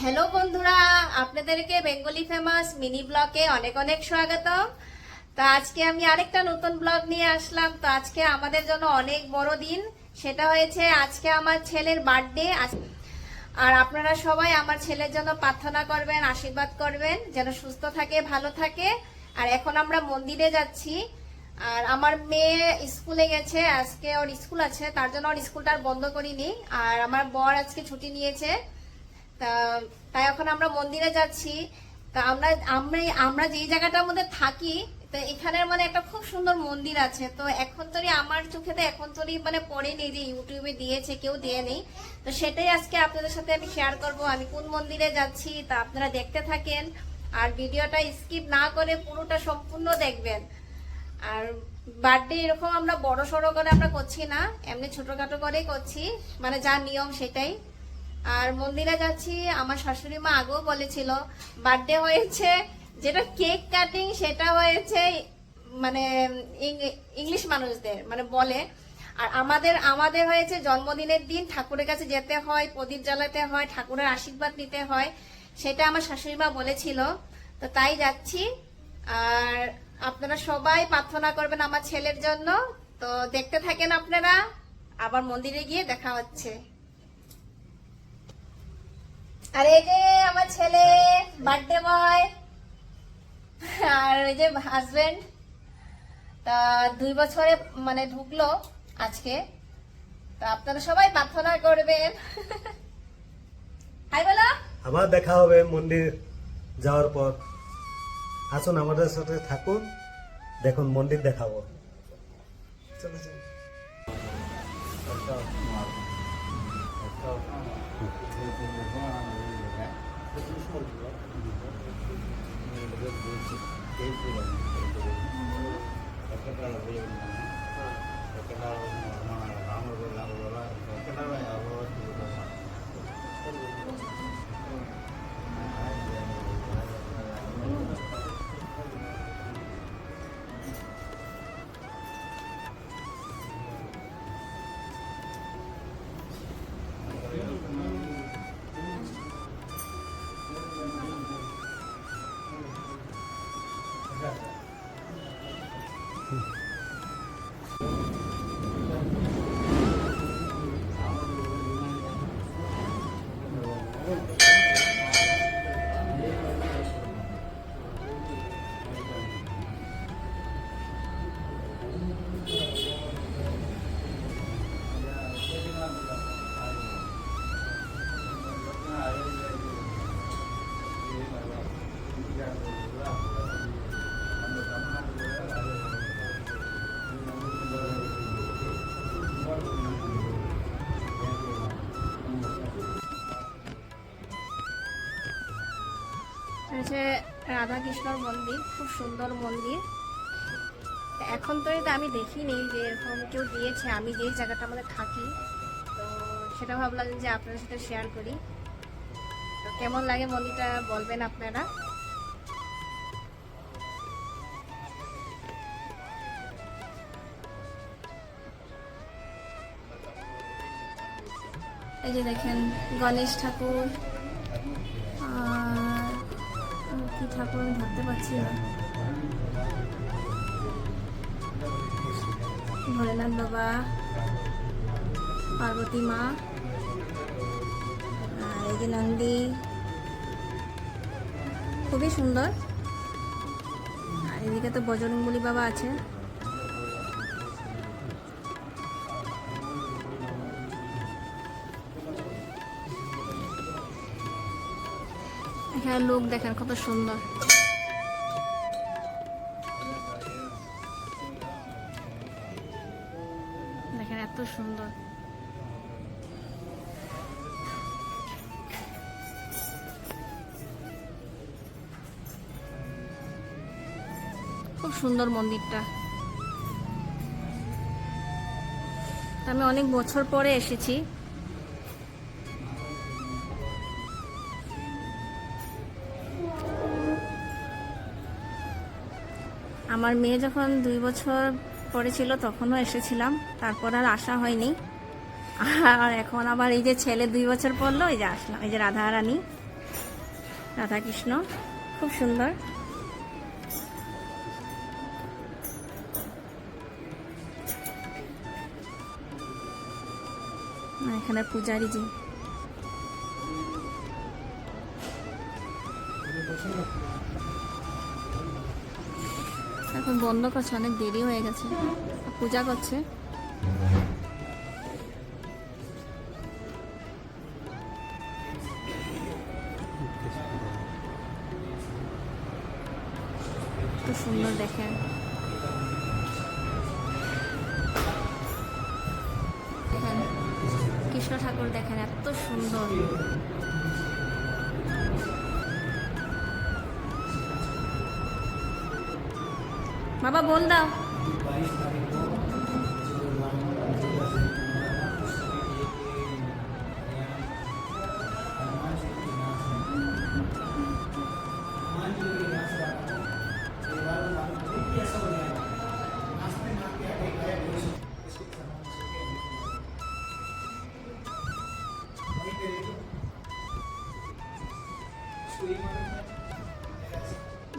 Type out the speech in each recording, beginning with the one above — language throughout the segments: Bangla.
হ্যালো বন্ধুরা, আপনাদেরকে বেঙ্গলি ফেমাস মিনি ব্লগে অনেক অনেক স্বাগতম। তো আজকে আমি আরেকটা নতুন ব্লগ নিয়ে আসলাম। তো আজকে আমাদের জন্য অনেক বড় দিন। সেটা হয়েছে আজকে আমার ছেলের বার্থডে আর আপনারা সবাই আমার ছেলের জন্য প্রার্থনা করবেন, আশীর্বাদ করবেন, যেন সুস্থ থাকে, ভালো থাকে। আর এখন আমরা মন্দিরে যাচ্ছি। আর আমার মেয়ে স্কুলে গেছে, আজকে ওর স্কুল আছে, তার জন্য ওর স্কুলটা আর বন্ধ করিনি। আর আমার বর আজকে ছুটি নিয়েছে। তা, তাই এখন আমরা মন্দিরে যাচ্ছি। তা আমরা আমরা আমরা যেই জায়গাটার মধ্যে থাকি, তো এখানের মানে একটা খুব সুন্দর মন্দির আছে। তো এখন তোরই আমার চোখে তো এখন তোরই মানে পড়েনি যে ইউটিউবে দিয়েছে, কেউ দেয়নি। তো সেটাই আজকে আপনাদের সাথে আমি শেয়ার করব। আমি কোন মন্দিরে যাচ্ছি, তা আপনারা দেখতে থাকেন। আর ভিডিওটা স্কিপ না করে পুরোটা সম্পূর্ণ দেখবেন। আর বার্থডে এরকম আমরা বড় সড়ো করে আমরা করছি না, এমনি ছোটখাটো করেই করছি। মানে যা নিয়ম সেটাই। আর মন্দিরে যাচ্ছি, আমার শাশুড়ি মা আগেও বলেছিল বার্থডে হয়েছে, যেটা কেক কাটিং সেটা হয়েছে মানে ইংলিশ মানুষদের মানে বলে। আর আমাদের আমাদের হয়েছে জন্মদিনের দিন ঠাকুরের কাছে যেতে হয়, প্রদীপ জ্বালাতে হয়, ঠাকুরের আশীর্বাদ নিতে হয়, সেটা আমার শাশুড়ি মা বলেছিল। তো তাই যাচ্ছি। আর আপনারা সবাই প্রার্থনা করবেন আমার ছেলের জন্য। তো দেখতে থাকেন আপনারা, আবার মন্দিরে গিয়ে দেখা হচ্ছে। আর এই যে আমার ছেলে বার্থডে বয় আর এই যে হাজবেন্ড তা দুই বছরে মানে ঢুকলো আজকে তা আপনারা সবাই প্রার্থনা করবেন হাই বলো আবার দেখা হবে মন্দির যাওয়ার পর আসুন আমাদের সাথে থাকুন দেখুন মন্দির দেখাবো চলো চলো ఎక్కడ ఎక్కడ మన రాముడు నాలుగు రోజుల ఎక్కడ యాభై వరకు হচ্ছে রাধা কৃষ্ণর মন্দির, খুব সুন্দর মন্দির। এখন তো এটা আমি দেখিনি যে এরকম কেউ দিয়েছে, আমি যেই জায়গাটা আমাদের থাকি। তো সেটা ভাবলাম যে আপনাদের সাথে শেয়ার করি। তো কেমন লাগে মন্দিরটা বলবেন আপনারা? এই যে দেখেন, গণেশ ঠাকুর। কি ঠাকুর আমি ধরতে পারছি না। ভোলেনাথ বাবা। পার্বতী মা। আর এই যে নন্দী। খুবই সুন্দর। আর এদিকে তো বজরঙ্গলি বাবা আছে। এখানে লোক দেখেন কত সুন্দর। দেখেন এত সুন্দর। খুব সুন্দর মন্দিরটা। আমি অনেক বছর পরে এসেছি। আমার মেয়ে যখন দুই বছর পরে ছিল, তখনও এসেছিলাম। তারপর আর আসা হয়নি। আর এখন আবার এই যে ছেলে দুই বছর পড়ল, এই যে আসলাম, এই যে রাধা রানী রাধাকৃষ্ণ। খুব সুন্দর। এখানে পূজারি জি এখন বন্ধ করছে অনেক দেরি হয়ে গেছে। পূজা করছে। সুন্দর দেখে। বাবা বল দাও।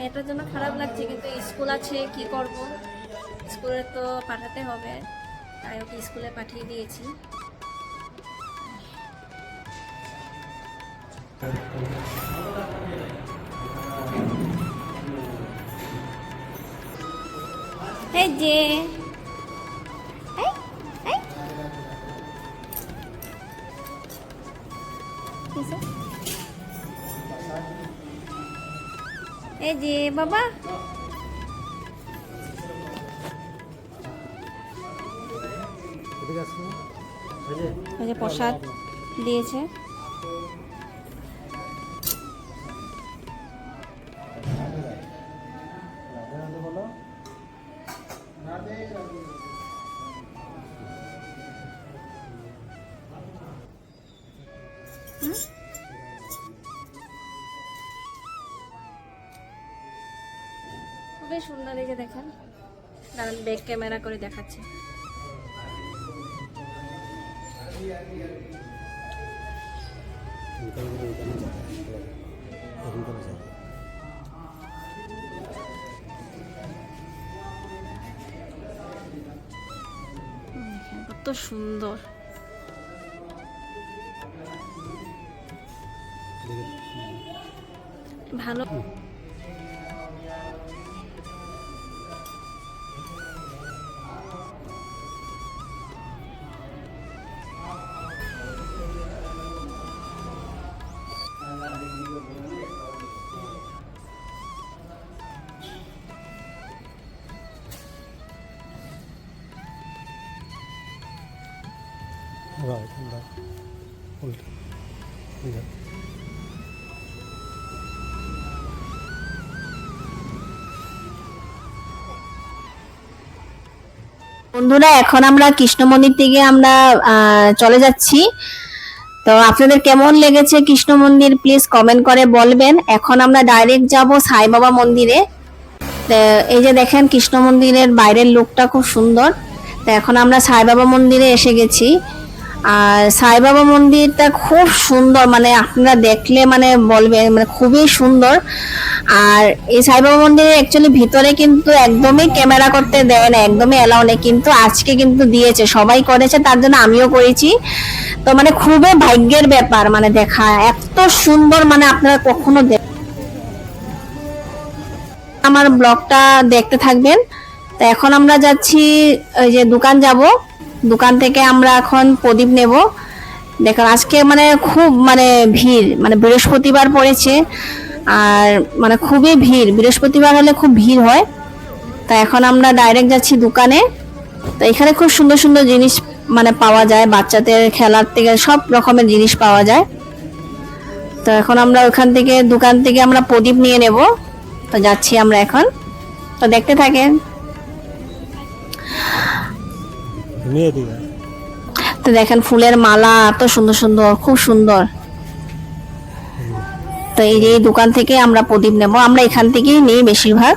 মেয়েটার জন্য খারাপ লাগছে, কিন্তু স্কুল আছে, কি করব? স্কুলে তো পাঠাতে হবে, তাই ওকে স্কুলে পাঠিয়ে দিয়েছি। হ্যাঁ যে এই যে বাবা। প্রসাদ দিয়েছে। সুন্দর এই দেখেন। দাঁড়ান ব্যাক ক্যামেরা করে দেখাচ্ছি। কত সুন্দর। ভালো। বন্ধুরা, এখন আমরা কৃষ্ণ মন্দির থেকে আমরা চলে যাচ্ছি। তো আপনাদের কেমন লেগেছে কৃষ্ণ মন্দির প্লিজ কমেন্ট করে বলবেন। এখন আমরা ডাইরেক্ট যাব সাই বাবা মন্দিরে। এই যে দেখেন কৃষ্ণ মন্দিরের বাইরের লুকটা খুব সুন্দর। তো, এখন আমরা সাই বাবা মন্দিরে এসে গেছি। আর সাই বাবা মন্দিরটা খুব সুন্দর মানে আপনারা দেখলে মানে বলবেন মানে খুবই সুন্দর। আর এই সাই বাবা মন্দিরের অ্যাকচুয়ালি ভিতরে কিন্তু একদমই ক্যামেরা করতে দেয় না, একদমই এলাও নেই। কিন্তু আজকে কিন্তু দিয়েছে, সবাই করেছে, তার জন্য আমিও করেছি। তো মানে খুবই ভাগ্যের ব্যাপার মানে দেখা, এত সুন্দর মানে আপনারা কখনো দেখ আমার ব্লগটা দেখতে থাকবেন। তো এখন আমরা যাচ্ছি, ওই যে দোকান যাব। দোকান থেকে আমরা এখন প্রদীপ নেব। দেখুন, আজকে মানে খুব মানে ভিড় মানে বৃহস্পতিবার পড়েছে, আর মানে খুবই ভিড়। বৃহস্পতিবার হলে খুব ভিড় হয়। তা এখন আমরা ডাইরেক্ট যাচ্ছি দোকানে। তো এখানে খুব সুন্দর সুন্দর জিনিস মানে পাওয়া যায়, বাচ্চাদের খেলার থেকে সব রকমের জিনিস পাওয়া যায়। তো এখন আমরা ওখান থেকে, দোকান থেকে আমরা প্রদীপ নিয়ে নেব। তো যাচ্ছি আমরা এখন। তো দেখতে থাকেন। তো দেখেন ফুলের মালা এত সুন্দর সুন্দর খুব সুন্দর। তো এই যে দোকান থেকে আমরা প্রদীপ নেব। আমরা এখান থেকেই নিই বেশিরভাগ।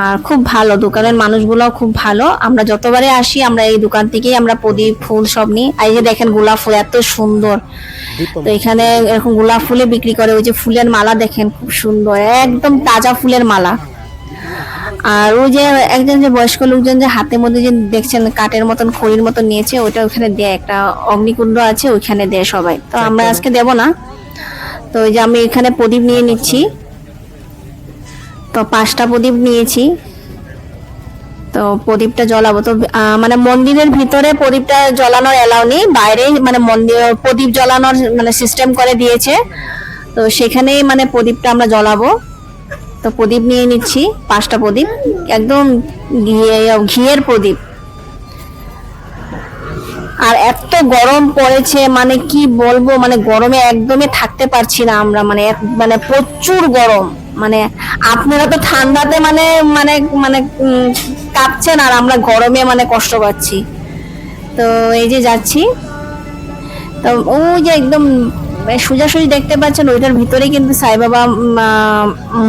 আর খুব ভালো দোকানের মানুষগুলো খুব ভালো। আমরা যতবারে আসি আমরা এই দোকান থেকেই আমরা প্রদীপ ফুল সব নিই। আর এই যে দেখেন গোলাপ ফুল এত সুন্দর। তো এখানে এরকম গোলাপ ফুলে বিক্রি করে ওই যে ফুলের মালা দেখেন খুব সুন্দর। একদম তাজা ফুলের মালা। আর ওই যে একজন যে বয়স্ক লোকজন যে হাতের মধ্যে যে দেখছেন কাঠের মতন খড়ির মতন নিয়েছে ওইটা ওখানে দেয় একটা অগ্নিকুণ্ড আছে ওইখানে দেয় সবাই। তো আমরা আজকে দেব না। তো ওই যে আমি এখানে প্রদীপ নিয়ে নিচ্ছি। তো পাঁচটা প্রদীপ নিয়েছি। তো প্রদীপটা জ্বলাবো। তো মানে মন্দিরের ভিতরে প্রদীপটা জ্বলানোর এলাও নেই বাইরে মানে মন্দির প্রদীপ জ্বলানোর মানে সিস্টেম করে দিয়েছে। তো সেখানেই মানে প্রদীপটা আমরা জ্বলাবো। তো প্রদীপ নিয়ে নিচ্ছি, পাঁচটা প্রদীপ, একদম ঘিয়ে, ঘিয়ের প্রদীপ। আর এত গরম পড়েছে মানে কি বলব মানে গরমে একদমই থাকতে পারছি না আমরা মানে মানে প্রচুর গরম মানে আপনারা তো ঠান্ডাতে মানে মানে মানে কাঁপছেন আর আমরা গরমে মানে কষ্ট পাচ্ছি। তো এই যে যাচ্ছি, তো ওই যে একদম সোজাসুজি দেখতে পাচ্ছেন, ওইটার ভিতরে কিন্তু সাইবাবা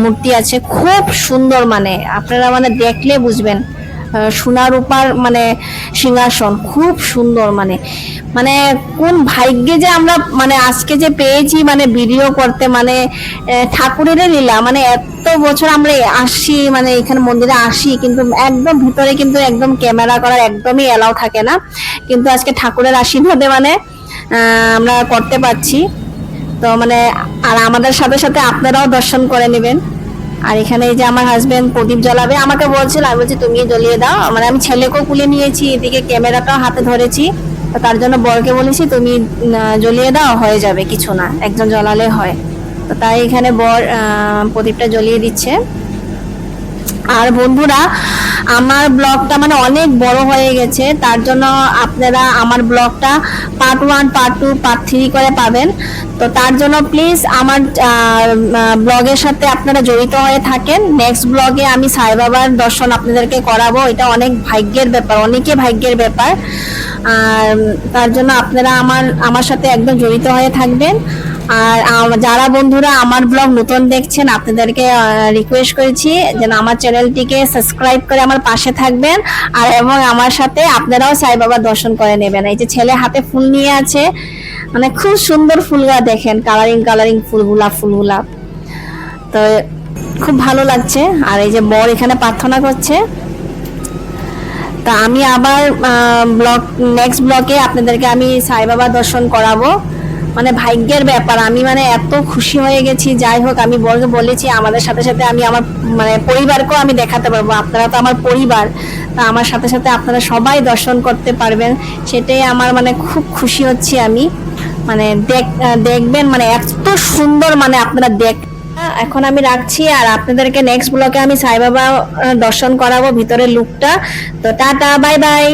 মূর্তি আছে। খুব সুন্দর মানে আপনারা মানে দেখলে বুঝবেন। সোনা রূপার মানে সিংহাসন, খুব সুন্দর মানে। মানে কোন ভাগ্যে যে আমরা মানে আজকে যে পেয়েছি মানে ভিডিও করতে মানে ঠাকুরের লীলা মানে এত বছর আমরা আসি মানে এখানে মন্দিরে আসি, কিন্তু একদম ভিতরে কিন্তু একদম ক্যামেরা করার একদমই এলাও থাকে না। কিন্তু আজকে ঠাকুরের আশীর্বাদে মানে আমরা করতে পারছি। তো মানে আর আমাদের সাথে সাথে আপনারাও দর্শন করে নেবেন। আর এখানে এই যে আমার হাজবেন্ড প্রদীপ জ্বালাবে, আমাকে বলছিল, আমি বলছি, তুমি জ্বলিয়ে দাও। মানে আমি ছেলেকেও কুলে নিয়েছি, এদিকে ক্যামেরাটাও হাতে ধরেছি। তো তার জন্য বরকে বলেছি, তুমি জ্বলিয়ে দাও, হয়ে যাবে, কিছু না, একজন জ্বলালে হয়। তো তাই এখানে বর প্রদীপটা জ্বলিয়ে দিচ্ছে। আর বন্ধুরা, আমার ব্লগটা মানে অনেক বড় হয়ে গেছে, তার জন্য আপনারা আমার ব্লগটা part one part two part three করে পাবেন। তো তার জন্য প্লিজ আমার ব্লগের সাথে আপনারা জড়িত হয়ে থাকেন। নেক্সট ব্লগে আমি সাই বাবার দর্শন আপনাদেরকে করাবো, এটা অনেক ভাগ্যের ব্যাপার, অনেকে ভাগ্যের ব্যাপার। আর তার জন্য আপনারা আমার আমার সাথে একদম জড়িত হয়ে থাকবেন। আর যারা বন্ধুরা আমার ব্লগ নতুন দেখছেন, আপনাদেরকে রিকোয়েস্ট করেছি যেন আমার চ্যানেলটিকে সাবস্ক্রাইব করে আমার পাশে থাকবেন আর এবং আমার সাথে আপনারাও সাই বাবা দর্শন করে নেবেন। এই যে ছেলে হাতে ফুল নিয়ে আছে মানে খুব সুন্দর ফুলগুলা দেখেন কালারিং কালারিং ফুলগুলা ফুলগুলা। তো খুব ভালো লাগছে। আর এই যে বর এখানে প্রার্থনা করছে। তা আমি আবার ব্লগ নেক্সট ব্লগে আপনাদেরকে আমি সাই বাবা দর্শন করাবো। মানে ভাগ্যের ব্যাপার। আমি মানে এত খুশি হয়ে গেছি। যাই হোক, আমি বলকে বলেছি, আমাদের সাথে সাথে আমি আমার মানে পরিবারকেও আমি দেখাতে পারব। আপনারা তো আমার পরিবার। তা আমার সাথে সাথে আপনারা সবাই দর্শন করতে পারবেন। সেটাই আমার মানে খুব খুশি হচ্ছি আমি। মানে দেখ দেখবেন মানে এত সুন্দর মানে আপনারা দেখ এখন আমি রাখছি আর আপনাদেরকে নেক্সট ব্লকে আমি সাইবাবা দর্শন করাবো ভিতরের লুকটা তো টাটা বাই বাই